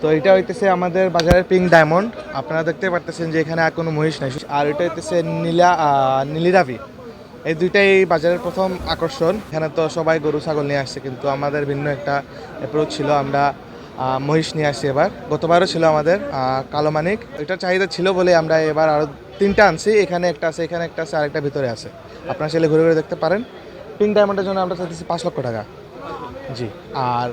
তো এটা হইতেছে আমাদের বাজারের পিঙ্ক ডায়মন্ড আপনারা দেখতে পারতেছেন যে এখানে আর কোনো মহিষ নাই। আর এটা হইতেছে নীলা নীলিরাভি এই দুইটাই বাজারের প্রথম আকর্ষণ। এখানে তো সবাই গরু ছাগল নিয়ে আসছে কিন্তু আমাদের ভিন্ন একটা অ্যাপ্রোচ ছিল। আমরা মহিষ নিয়ে আসছি এবার। গতবারও ছিল আমাদের আহ, কালো মানিক। এটার চাহিদা ছিল বলে আমরা এবার আরও তিনটা আনছি। এখানে একটা আছে এখানে একটা আছে আরেকটা ভিতরে আছে। আপনারা চাইলে ঘুরে ঘুরে দেখতে পারেন। পিঙ্ক ডায়মন্ডের জন্য আমরা চাইতেছি পাঁচ লক্ষ টাকা। জি। আর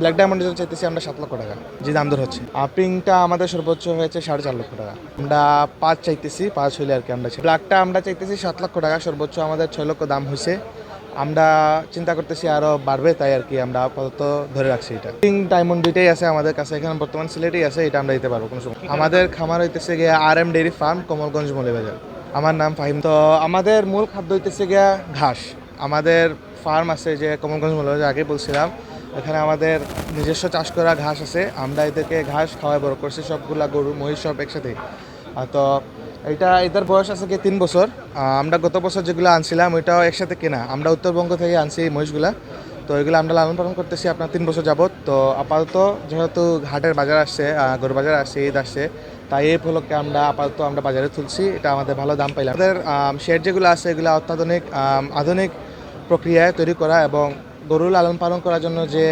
ব্ল্যাক ডায়মন্ডের জন্য চাইতেছি আমরা সাত লক্ষ টাকা জি দাম দর হচ্ছে। পিঙ্কটা আমাদের সর্বোচ্চ হয়েছে সাড়ে চার লক্ষ টাকা। আমরা পাঁচ চাইতেছি, পাঁচ হইলে আর কি আমরা ব্ল্যাকটা আমরা চাইতেছি সাত লক্ষ টাকা, সর্বোচ্চ আমাদের ছয় লক্ষ দাম হয়েছে। আমরা চিন্তা করতেছি আরও বাড়বে, তাই আর কি আমরা আপাতত ধরে রাখছি এটা। পিঙ্ক ডায়মন্ড দুইটাই আছে আমাদের কাছে, এখানে বর্তমান সিলেটেই আছে, এটা আমরা দিতে পারব, কোনো সময় আমাদের খামার হইতেছে গিয়ে R M dairy farm Kamalganj Moulvibazar. আমার নাম ফাহিম। তো আমাদের মূল খাদ্য হইতেছে গিয়া ঘাস। আমাদের ফার্ম আছে যে কমলগঞ্জ মৌলিবাজার আগে বলছিলাম, এখানে আমাদের নিজস্ব চাষ করা ঘাস আছে। আমরা এদেরকে ঘাস খাওয়াই বড় করছি, সবগুলা গরু, মহিষ সব একসাথে। তো এটা, এদের বয়স আছে কি তিন বছর। আমরা গত বছর যেগুলো আনছিলাম, ওইটাও একসাথে কেনা। আমরা উত্তরবঙ্গ থেকে আনছি এই মহিষগুলা। তো এগুলো আমরা লালন পালন করতেছি আপনার তিন বছর যাবত তো আপাতত যেহেতু ঘাটের বাজার আসছে গরু বাজার আসছে, ঈদ আসছে, তাই এই উপলক্ষে আমরা আপাতত আমরা বাজারে তুলছি। এটা আমাদের ভালো দাম পাইলাম। আমাদের শেড যেগুলো আছে, এগুলো অত্যাধুনিক আধুনিক প্রক্রিয়ায় তৈরি করা এবং গরু লালন পালন করার জন্য যে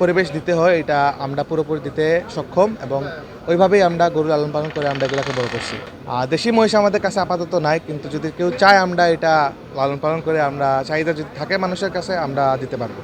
পরিবেশ দিতে হয়, এটা আমরা পুরোপুরি দিতে সক্ষম এবং ওইভাবেই আমরা গরু লালন পালন করে আমরা এগুলোকে বড় করছি। আর দেশি মহিষ আমাদের কাছে আপাতত নাই, কিন্তু যদি কেউ চায় আমরা এটা লালন পালন করে আমরা চাহিদা যদি থাকে মানুষের কাছে, আমরা দিতে পারব।